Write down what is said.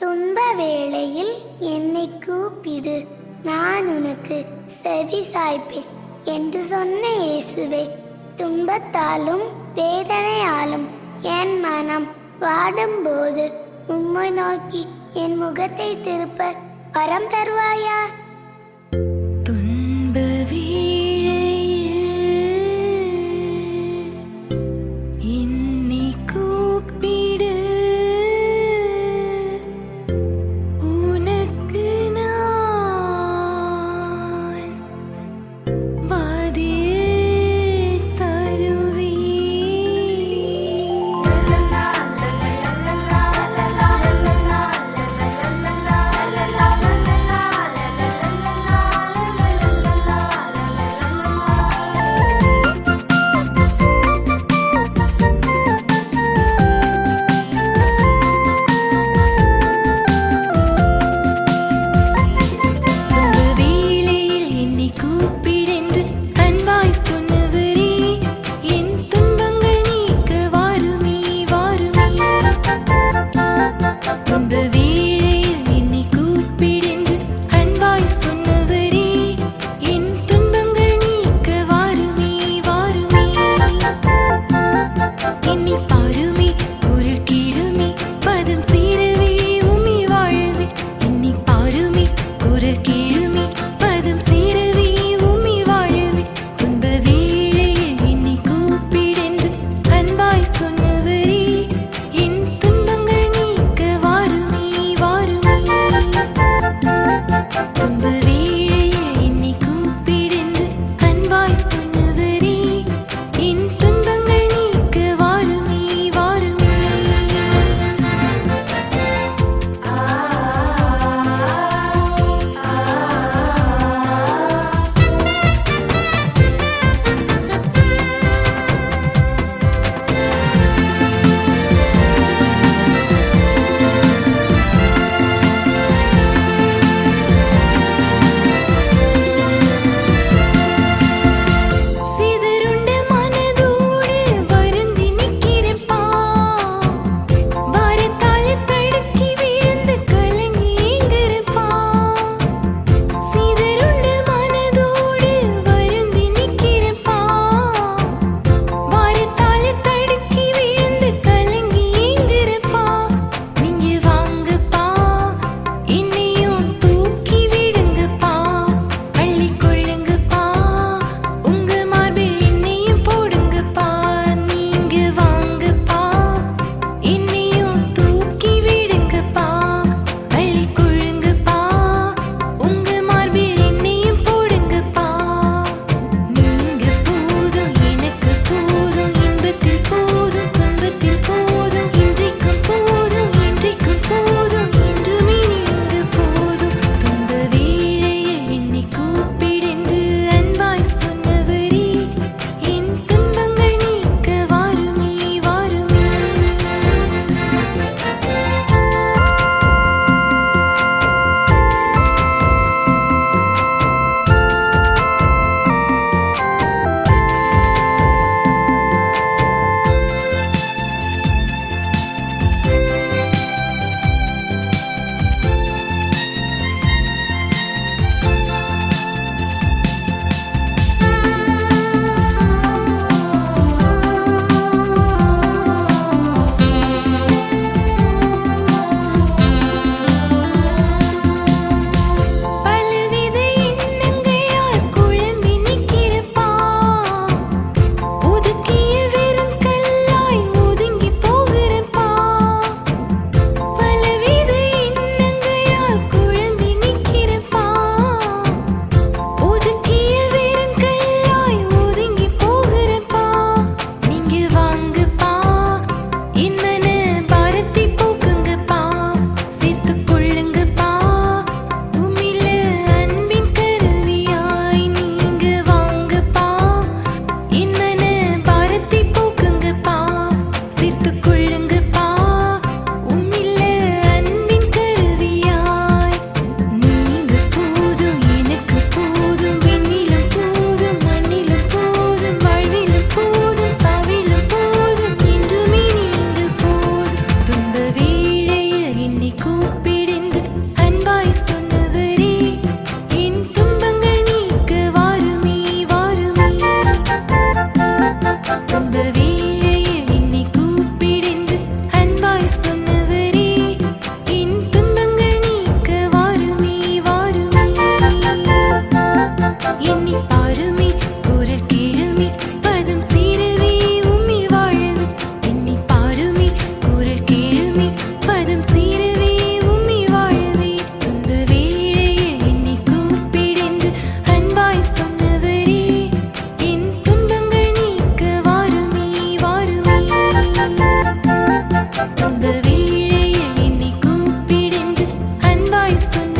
துன்ப வேளையில் என்னை கூப்பிடு. நான் உனக்கு செவி சாய்ப்பேன் என்று சொன்ன இயேசுவே. துன்பத்தாலும் வேதனையாலும் என் மனம் வாடும்போது உம்மை நோக்கி என் முகத்தை திருப்ப வரம் தருவாயா? listen